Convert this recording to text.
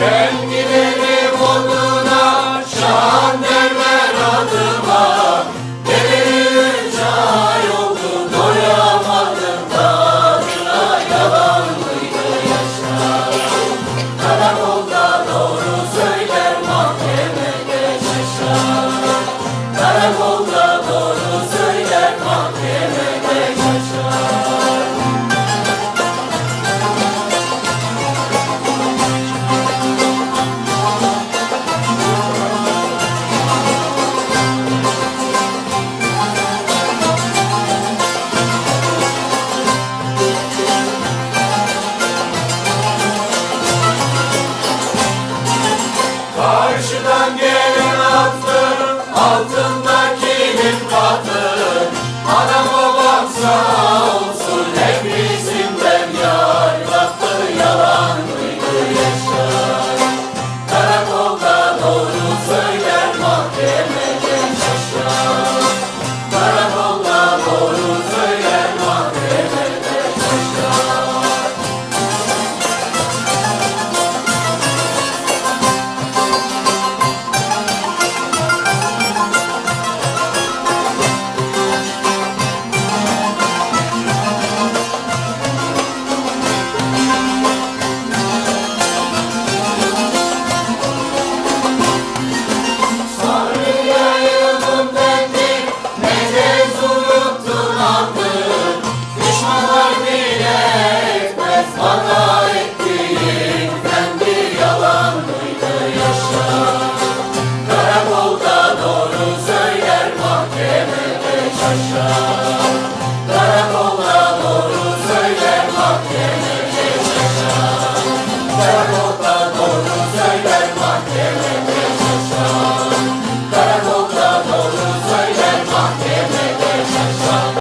Ben. Kuştan gelen attı, altındakinin katı, ana babam sağ.